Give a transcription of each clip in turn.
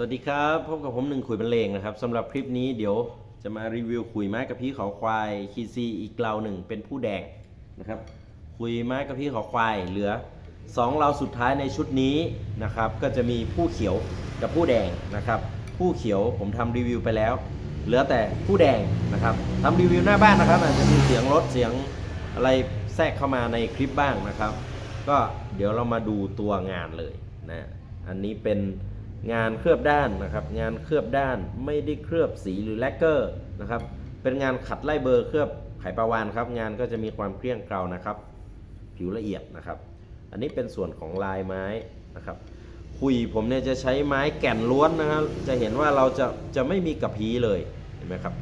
สวัสดีครับพบกับผมหนึ่งขุยบรรเลงนะครับสำหรับคลิปนี้เดี๋ยวจะมารีวิวขุยไม้กระพี้ขาควายคีซีอีกเกลาหนึ่งเป็นผู้แดงนะครับขุยไม้กระพี้ขาควายเหลือสองเราสุดท้ายในชุดนี้นะครับก็จะมีผู้เขียวกับผู้แดงนะครับผู้เขียวผมทำรีวิวไปแล้ว เหลือแต่ผู้แดงนะครับทำรีวิวหน้าบ้านนะครับอาจจะมีเสียงรถเสียงอะไรแทรกเข้ามาในคลิปบ้างนะครับ ก็เดี๋ยวเรามาดูตัวงานเลยนะอันนี้เป็น งานเคลือบด้านนะครับ งานเคลือบด้านไม่ได้เคลือบสีหรือแลกเกอร์นะครับ เป็นงานขัดไล่เบอร์เคลือบไขปลาวานครับ งานก็จะมีความเกลี้ยงเกลานะครับ ผิวละเอียดนะครับ อันนี้เป็นส่วนของลายไม้นะครับคุยผมเนี่ยจะใช้ไม้แก่นล้วนนะครับ จะเห็นว่าเราจะจะไม่มีกระพีเลยเห็นไหมครับ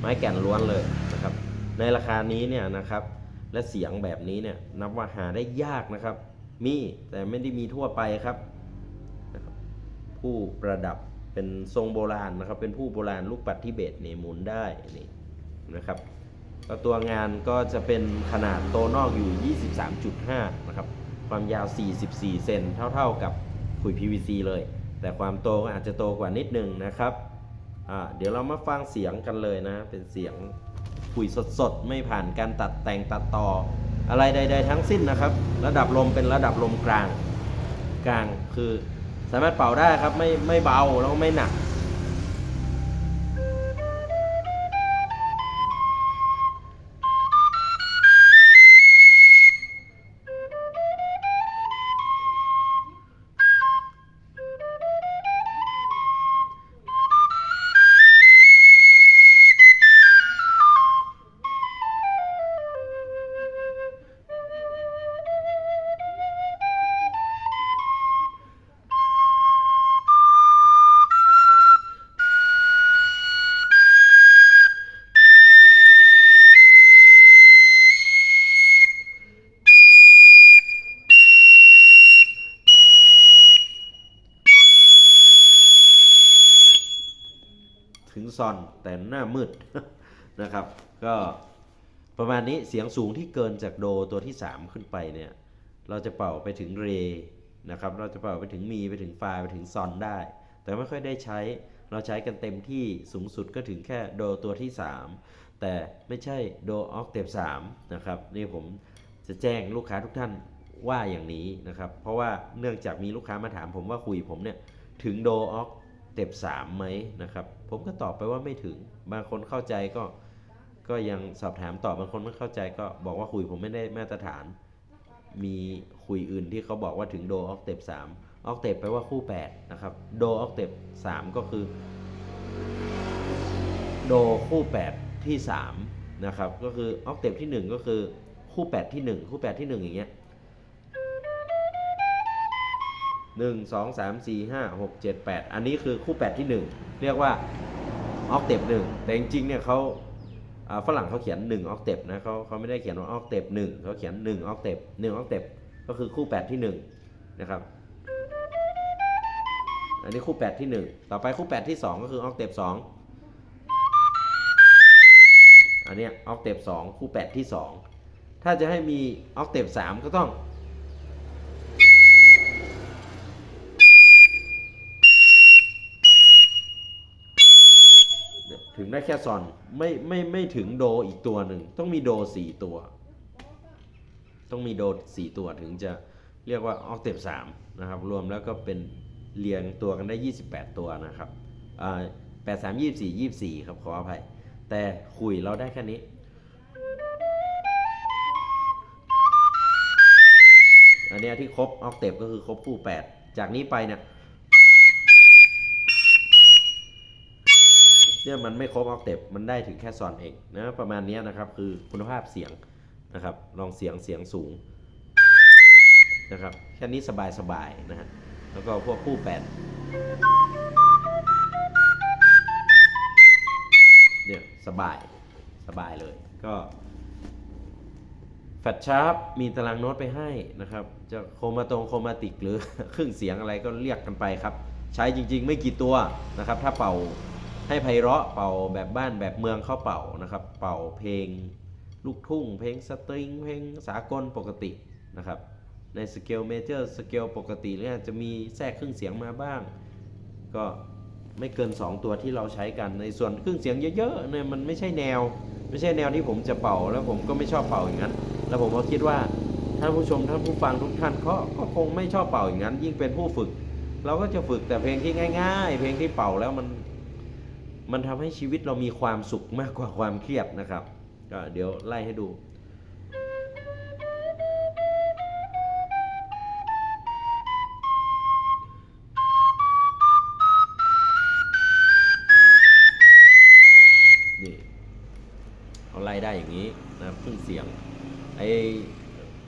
ไม้แก่นล้วนเลยนะครับ ในราคานี้เนี่ยนะครับ และเสียงแบบนี้เนี่ยนับว่าหาได้ยากนะครับ มีแต่ไม่ได้มีทั่วไปครับ ผู้ประดับเป็นทรงโบราณนะครับ เป็นผู้โบราณลูกปัดทิเบตเนี่ยหมุนได้นี่นะครับก็ตัวงานก็จะเป็นขนาดโตนอกอยู่ 23.5 นะครับ ความยาว 44 เซนเท่าๆกับขุย PVC เลย แต่ความโตก็อาจจะโตกว่านิดนึงนะครับ เดี๋ยวเรามาฟังเสียงกันเลยนะ เป็นเสียงขุยสดๆ ไม่ผ่านการตัดแต่งตัดต่อ อะไรใด ๆ ทั้งสิ้นนะครับ ระดับลมเป็นระดับลมกลาง กลางคือ สามารถเป่าได้ครับไม่ไม่เบาแล้วก็ไม่หนัก ซอนแต่หน้ามืดนะครับ ก็ประมาณนี้เสียงสูงที่เกินจากโดตัวที่ 3 ขึ้นไปเนี่ย เราจะเป่าไปถึงเรนะครับ เราจะเป่าไปถึงมีไปถึงฟาไปถึงซอนได้ แต่ไม่ค่อยได้ใช้ เราใช้กันเต็มที่สูงสุดก็ถึงแค่โดตัวที่ 3 แต่ไม่ใช่โดออกเทป3นะครับ นี่ผมจะแจ้งลูกค้าทุกท่านว่าอย่างนี้นะครับ เพราะว่าเนื่องจากมีลูกค้ามาถามผมว่าคุยผมเนี่ยถึงโดออก เทป3ไหมนะครับ ผมก็ตอบไปว่าไม่ถึง บางคนเข้าใจก็ก็ยังสอบถามตอบบางคนไม่เข้าใจก็บอกว่าคุยผมไม่ได้มาตรฐาน มีคุยอื่นที่เขาบอกว่าถึงโดออกเทป3ออกเทปแปลว่าคู่ 8 นะครับ โดออกเทป3ก็คือ โดคู่ 8 ที่ 3 นะครับ ก็คือออกเทปที่ 1 ก็คือคู่ 8 ที่ 1 คู่ 8 ที่ 1 อย่างเงี้ย หนึ่งสองสามสี่ห้าหกเจ็ดแปดอันนี้คือคู่ 8 ที่ 1 เรียกว่าออกเทปหนึ่งแต่จริงๆเนี่ยเขาฝรั่งเขาเขียน1ออกเทปนะเขาเขาไม่ได้เขียนว่าออกเทปหนึ่งเขาเขียน1ออกเทป1ออกเทปก็คือคู่ 8 ที่1นะครับอันนี้คู่ 8 ที่ 1 ต่อไปคู่ 8 ที่ 2 ก็คือออกเทป2อันนี้ออกเทป2คู่ 8 ที่ 2 ถ้าจะให้มีออกเทป3ก็ต้อง งได้แค่ซอนไม่ไม่ไม่ถึงโดอีกตัวหนึ่งต้องมีโดสี่ตัว ต้องมีโดสี่ตัวถึงจะเรียกว่าออกเทปสามนะครับ รวมแล้วก็เป็นเรียงตัวกันได้ 28 ตัวนะครับแปดสามยี่สี่ยี่สี่ครับขออภัย แต่คุยเราได้แค่นี้อันเนี้ยที่ครบออกเทปก็คือครบคู่ 8 จากนี้ไปเนี่ย เนี่ยมันไม่ครบออกเทปมันได้ถึงแค่ซอนเองนะประมาณนี้นะครับคือคุณภาพเสียงนะครับลองเสียงเสียงสูงนะครับแค่นี้สบายสบายๆนะฮะแล้วก็พวกคู่แปดเนี่ยสบายสบายเลยก็แฟลชาร์ปมีตารางโน้ตไปให้นะครับ จะโคมาตรงโคมาติกหรือเครื่องเสียงอะไรก็เรียกกันไปครับ ใช้จริงๆไม่กี่ตัวนะครับ ถ้าเป่า ให้ไพเราะเป่าแบบบ้านแบบเมืองเข้าเป่านะครับ เป่าเพลงลูกทุ่ง เพลงสตริง เพลงสากลปกตินะครับ ในสเกลเมเจอร์สเกลปกติเนี่ยจะมีแทรกเครื่องเสียงมาบ้าง ก็ไม่เกิน 2 ตัวที่เราใช้กันในส่วนเครื่องเสียงเยอะๆเนี่ยมันไม่ใช่แนว ไม่ใช่แนวที่ผมจะเป่าแล้วผมก็ไม่ชอบเป่าอย่างนั้น แล้วผมก็คิดว่าท่านผู้ชมท่านผู้ฟังทุกท่านก็ก็คงไม่ชอบเป่าอย่างนั้น ยิ่งเป็นผู้ฝึก เราก็จะฝึกแต่เพลงที่ง่าย ๆ เพลงที่เป่าแล้วมัน มันทำให้ชีวิตเรามีความสุขมากกว่าความเครียดนะครับ ก็เดี๋ยวไล่ให้ดูนี่เอาไล่ได้อย่างนี้นะครับเครื่องเสียงไอ้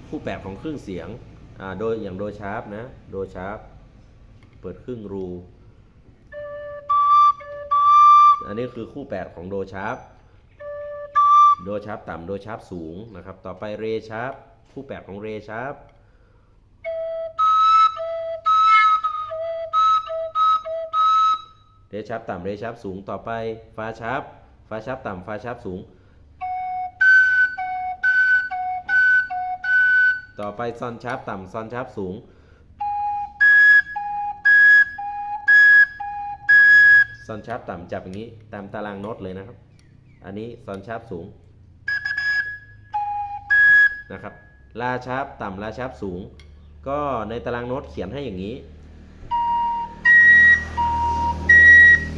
คู่แปดของเครื่องเสียงอ่าโดยอย่างโดชาร์ปนะ โดชาร์ปเปิดครึ่งรู อันนี้คือคู่แปดของโดชาร์ปโดชาร์ปต่ำโดชาร์ปสูงนะครับ ต่อไปเรชาร์ปคู่แปดของเรชาร์ปเรชาร์ปต่ำเรชาร์ปสูงต่อไปฟาชาร์ปฟาชาร์ปต่ำฟาชาร์ปสูง ต่อไปซอนชาร์ปต่ำซอนชาร์ปสูง ซอนชาร์ปต่ำจับอย่างนี้ตามตารางโน้ตเลยนะครับ อันนี้ซอนชาร์ปสูงนะครับลาชาร์ปต่ำลาชาร์ปสูง ก็ในตารางโน้ตเขียนให้อย่างนี้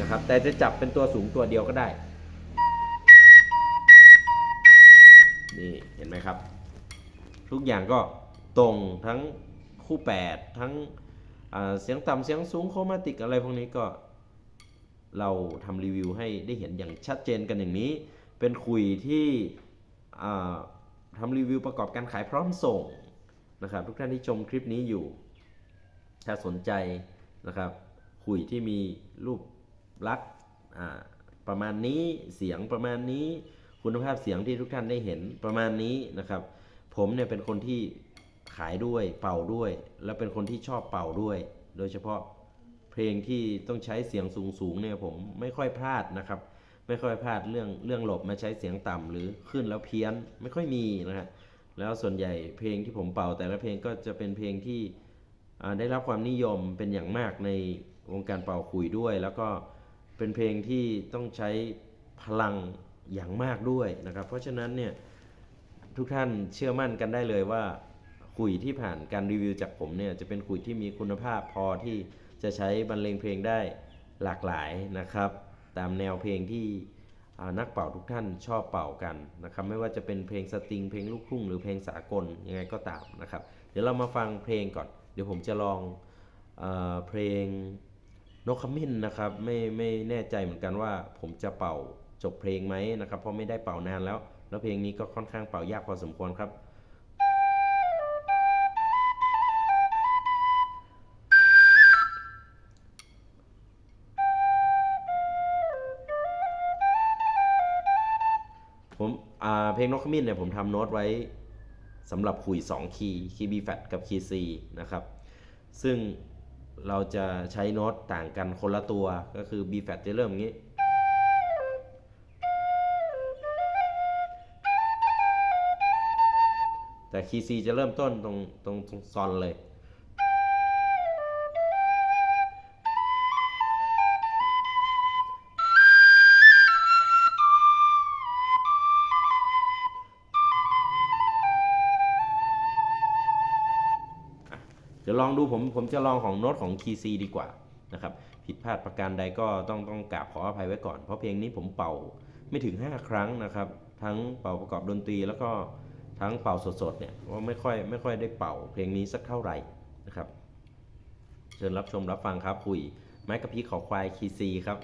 นะครับแต่จะจับเป็นตัวสูงตัวเดียวก็ได้ นี่เห็นไหมครับ ทุกอย่างก็ตรงทั้งคู่ 8 ทั้งเสียงต่ำเสียงสูงโครมาติกอะไรพวกนี้ก็ เราทำรีวิวให้ได้เห็นอย่างชัดเจนกันอย่างนี้ เป็นคุยที่อ่าทำรีวิวประกอบการขายพร้อมส่งนะครับ ทุกท่านที่ชมคลิปนี้อยู่ ถ้าสนใจนะครับคุยที่มีรูปลักษณ์ประมาณนี้เสียงประมาณนี้ คุณภาพเสียงที่ทุกท่านได้เห็นประมาณนี้นะครับ ผมเนี่ยเป็นคนที่ขายด้วยเป่าด้วย และเป็นคนที่ชอบเป่าด้วย โดยเฉพาะ ลงที่ต้องใช้เสียงสูงๆเนี่ยผมไม่ค่อยพลาดนะครับ ไม่ค่อยพลาดเรื่องเรื่องหลบมาใช้เสียงต่ำหรือขึ้นแล้วเพี้ยนไม่ค่อยมีนะฮะแล้วส่วนใหญ่เพลงที่ผมเป่าแต่ละเพลงก็จะเป็นเพลงที่ได้รับความนิยมเป็นอย่างมากในวงการเป่าคุยด้วย แล้วก็เป็นเพลงที่ต้องใช้พลังอย่างมากด้วยนะครับ เพราะฉะนั้นเนี่ยทุกท่านเชื่อมั่นกันได้เลยว่าคุยที่ผ่านการรีวิวจากผมเนี่ยจะเป็นคุยที่มีคุณภาพพอที่ จะใช้บรรเลงเพลงได้หลากหลายนะครับ ตามแนวเพลงที่นักเป่าทุกท่านชอบเป่ากันนะครับ ไม่ว่าจะเป็นเพลงสตริง เพลงลูกทุ่งหรือเพลงสากลยังไงก็ตามนะครับ เดี๋ยวเรามาฟังเพลงก่อน เดี๋ยวผมจะลองเอเพลงนกขมิ้นนะครับไม่ไม่แน่ใจเหมือนกันว่า ผมจะเป่าจบเพลงไหมนะครับเพราะไม่ได้เป่านานแล้ว แล้วเพลงนี้ก็ค่อนข้างเป่ายากพอสมควรครับ เพลงนกขมิ้นเนี่ยผมทำโน้ตไว้สำหรับคุย 2 คีย์คีย์ B flat กับคีย์ C นะครับ ซึ่งเราจะใช้โน้ตต่างกันคนละตัวก็คือ B flat จะเริ่มอย่างนี้ แต่คีย์ C จะเริ่มต้นตรงตรงตรงซอนเลย ดี๋ยวลองดูผมผมจะลองของโน้ตของคีย์ C ดีกว่านะครับผิดพลาดประการใดก็ต้องต้องกราบขออภัยไว้ก่อน เพราะเพลงนี้ผมเป่าไม่ถึง 5 ครั้งนะครับ ทั้งเป่าประกอบดนตรีแล้วก็ทั้งเป่าสดๆเนี่ยว่าไม่ค่อยไม่ค่อยได้เป่าเพลงนี้สักเท่าไหร่นะครับเชิญรับชมรับฟังครับคุยไม้กระพี้ขอควายคีซีครับ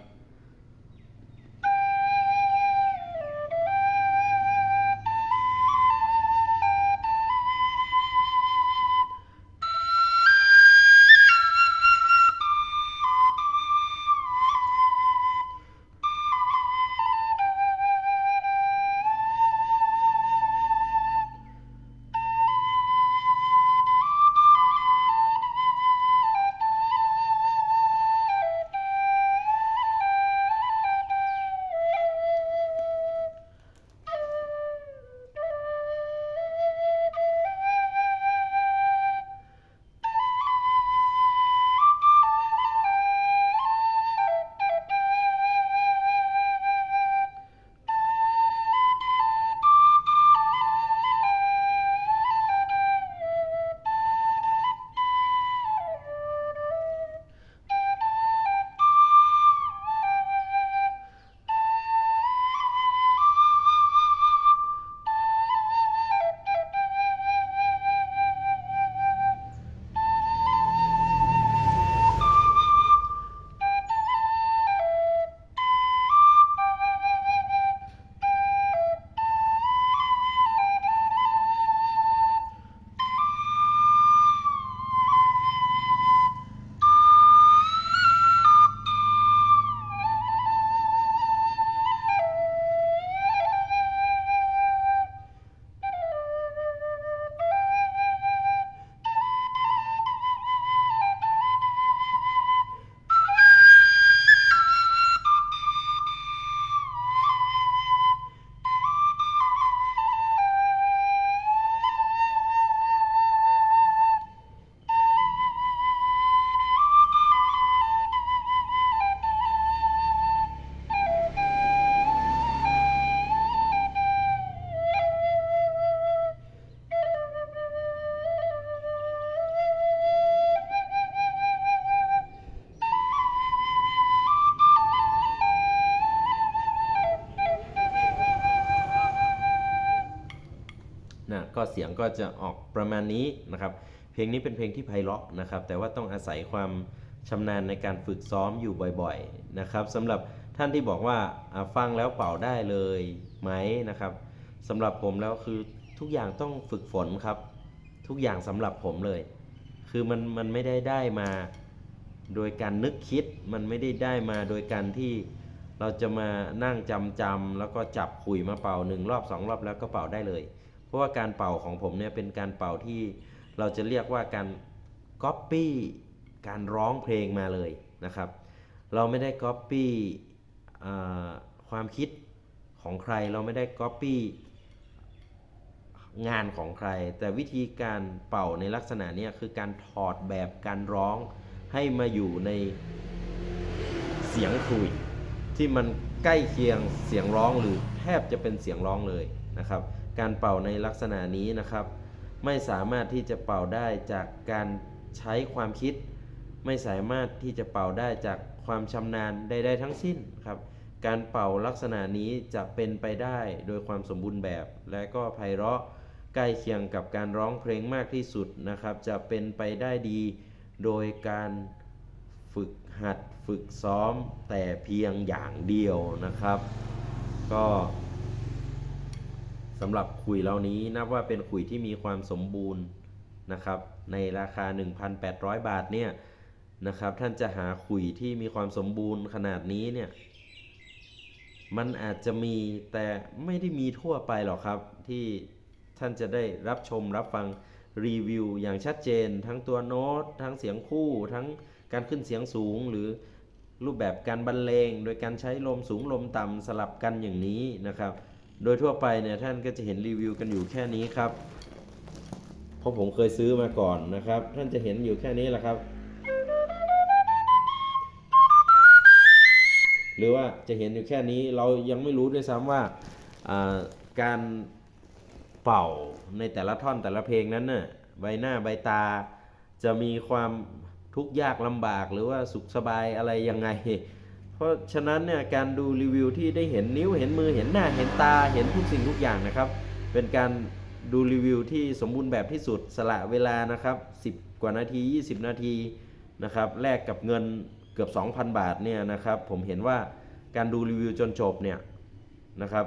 ก็เสียงก็จะออกประมาณนี้นะครับ เพลงนี้เป็นเพลงที่ไพเราะนะครับ แต่ว่าต้องอาศัยความชำนาญในการฝึกซ้อมอยู่บ่อยๆนะครับสำหรับท่านที่บอกว่าฟังแล้วเป่าได้เลยไหมนะครับสำหรับผมแล้วคือทุกอย่างต้องฝึกฝนครับ ทุกอย่างสำหรับผมเลย คือมันมันไม่ได้ได้มาโดยการนึกคิดมันไม่ได้ได้มาโดยการที่เราจะมานั่งจำจำๆแล้วก็จับขุยมาเป่าหนึ่งรอบสองรอบแล้วก็เป่าได้เลย ราะว่าการเป่าของผมเนี่ยเป็นการเป่าที่เราจะเรียกว่าการก๊อปปี้การร้องเพลงมาเลยนะครับ เราไม่ได้ก๊อปปี้ความคิดของใคร เราไม่ได้ก๊อปปี้งานของใคร แต่วิธีการเป่าในลักษณะเนี้ยคือการถอดแบบการร้องให้มาอยู่ในเสียงคุยที่มันใกล้เคียงเสียงร้องหรือแทบจะเป็นเสียงร้องเลยนะครับ การเป่าในลักษณะนี้นะครับ ไม่สามารถที่จะเป่าได้จากการใช้ความคิด ไม่สามารถที่จะเป่าได้จากความชำนาญใดๆทั้งสิ้นครับ การเป่าลักษณะนี้จะเป็นไปได้โดยความสมบูรณ์แบบ และก็ไพเราะใกล้เคียงกับการร้องเพลงมากที่สุดนะครับ จะเป็นไปได้ดีโดยการฝึกหัดฝึกซ้อมแต่เพียงอย่างเดียวนะครับ ก็ สำหรับขุยเหล่านี้นับว่าเป็นขุยที่มีความสมบูรณ์นะครับ ในราคา 1,800 บาทเนี่ยนะครับ ท่านจะหาขุยที่มีความสมบูรณ์ขนาดนี้เนี่ยมันอาจจะมีแต่ไม่ได้มีทั่วไปหรอกครับ ที่ท่านจะได้รับชมรับฟังรีวิวอย่างชัดเจน ทั้งตัวโน้ต ทั้งเสียงคู่ ทั้งการขึ้นเสียงสูง หรือรูปแบบการบรรเลง โดยการใช้ลมสูงลมต่ำสลับกันอย่างนี้นะครับ โดยทั่วไปเนี่ยท่านก็จะเห็นรีวิวกันอยู่แค่นี้ครับเพราะผมเคยซื้อมาก่อนนะครับ ท่านจะเห็นอยู่แค่นี้แหละครับ หรือว่าจะเห็นอยู่แค่นี้เรายังไม่รู้ด้วยซ้ำว่าการเป่าในแต่ละท่อนแต่ละเพลงนั้นน่ะใบหน้าใบตาจะมีความทุกข์ยากลำบากหรือว่าสุขสบายอะไรยังไง เพราะฉะนั้นเนี่ยการดูรีวิวที่ได้เห็นนิ้วเห็นมือเห็นหน้าเห็นตาเห็นทุกสิ่งทุกอย่างนะครับ เป็นการดูรีวิวที่สมบูรณ์แบบที่สุดสละเวลานะครับ 10 กว่านาที 20 นาทีนะครับแลกกับเงินเกือบ 2,000 บาทเนี่ยนะครับ ผมเห็นว่าการดูรีวิวจนจบเนี่ยนะครับ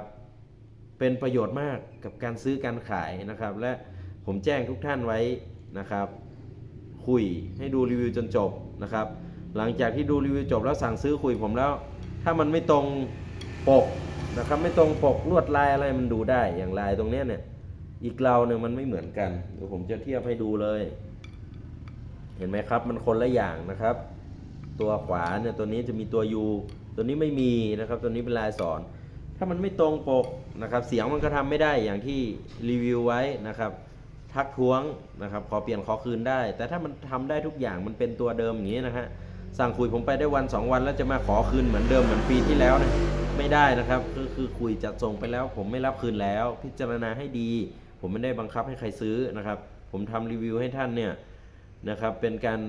เป็นประโยชน์มากกับการซื้อการขายนะครับ และผมแจ้งทุกท่านไว้นะครับ คุยให้ดูรีวิวจนจบนะครับ หลังจากที่ดูรีวิวจบแล้วสั่งซื้อคุยผมแล้ว ถ้ามันไม่ตรงปกนะครับไม่ตรงปกลวดลายอะไรมันดูได้อย่างลายตรงเนี้ยเนี่ย อีกเราเนี่ยมันไม่เหมือนกันเดี๋ยวผมจะเทียบให้ดูเลย เห็นไหมครับ มันคนละอย่างนะครับ ตัวขวาเนี่ยตัวนี้จะมีตัว U ตัวนี้ไม่มีนะครับ ตัวนี้เป็นลายสอน ถ้ามันไม่ตรงปกนะครับ เสียงมันก็ทำไม่ได้อย่างที่รีวิวไว้นะครับ ทักท้วงนะครับ ขอเปลี่ยนขอคืนได้ แต่ถ้ามันทำได้ทุกอย่างมันเป็นตัวเดิมอย่างนี้นะฮะ สั่งคุยผมไปได้วัน 2 วันแล้วจะมาขอคืนเหมือนเดิมเหมือนปีที่แล้วนะไม่ได้นะครับคือคือคุยจัดส่งไปแล้ว ผมไม่รับคืนแล้ว พิจารณาให้ดี ผมไม่ได้บังคับให้ใครซื้อนะครับ ผมทำรีวิวให้ท่านเนี่ยนะครับเป็นการ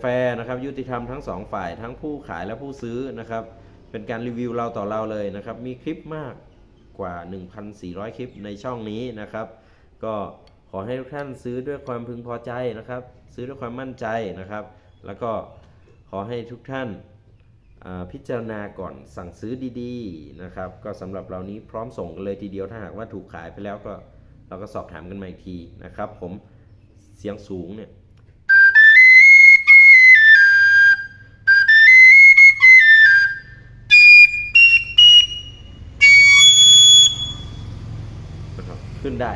แฟร์นะครับยุติธรรมทั้งสองฝ่ายทั้งผู้ขายและผู้ซื้อนะครับ เป็นการรีวิวเราต่อเราเลยนะครับ มีคลิปมากกว่า 1,400 คลิปในช่องนี้นะครับ ก็ขอให้ทุกท่านซื้อด้วยความพึงพอใจนะครับ ซื้อด้วยความมั่นใจนะครับ แล้วก็ ขอให้ทุกท่านพิจารณาก่อนสั่งซื้อดีๆนะครับ ก็สำหรับเรานี้พร้อมส่งกันเลยทีเดียวถ้าหากว่าถูกขายไปแล้วก็เราก็สอบถามกันมาอีกทีนะครับ ผมเสียงสูงเนี่ยขึ้นได้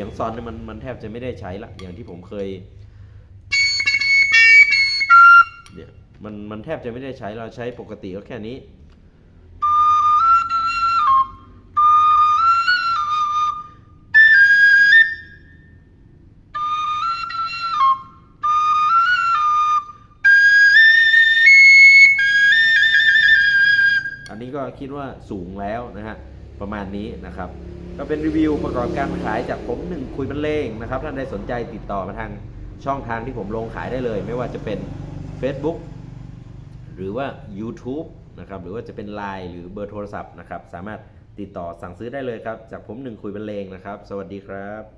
สียงซอนเนี่ยมันมันแทบจะไม่ได้ใช้ละอย่างที่ผมเคยเนี่ยมันมันแทบจะไม่ได้ใช้เราใช้ปกติก็แค่นี้ อันนี้ก็คิดว่าสูงแล้วนะฮะ ประมาณนี้นะครับ ก็เป็นรีวิวประกอบการขายจากผมหนึ่งคุยบรรเลงนะครับท่านใดสนใจติดต่อมาทางช่องทางที่ผมลงขายได้เลย ไม่ว่าจะเป็น Facebook หรือว่า YouTube นะครับหรือว่าจะเป็น Line หรือเบอร์โทรศัพท์นะครับ สามารถติดต่อสั่งซื้อได้เลยครับ จากผมหนึ่งคุยบรรเลงนะครับ สวัสดีครับ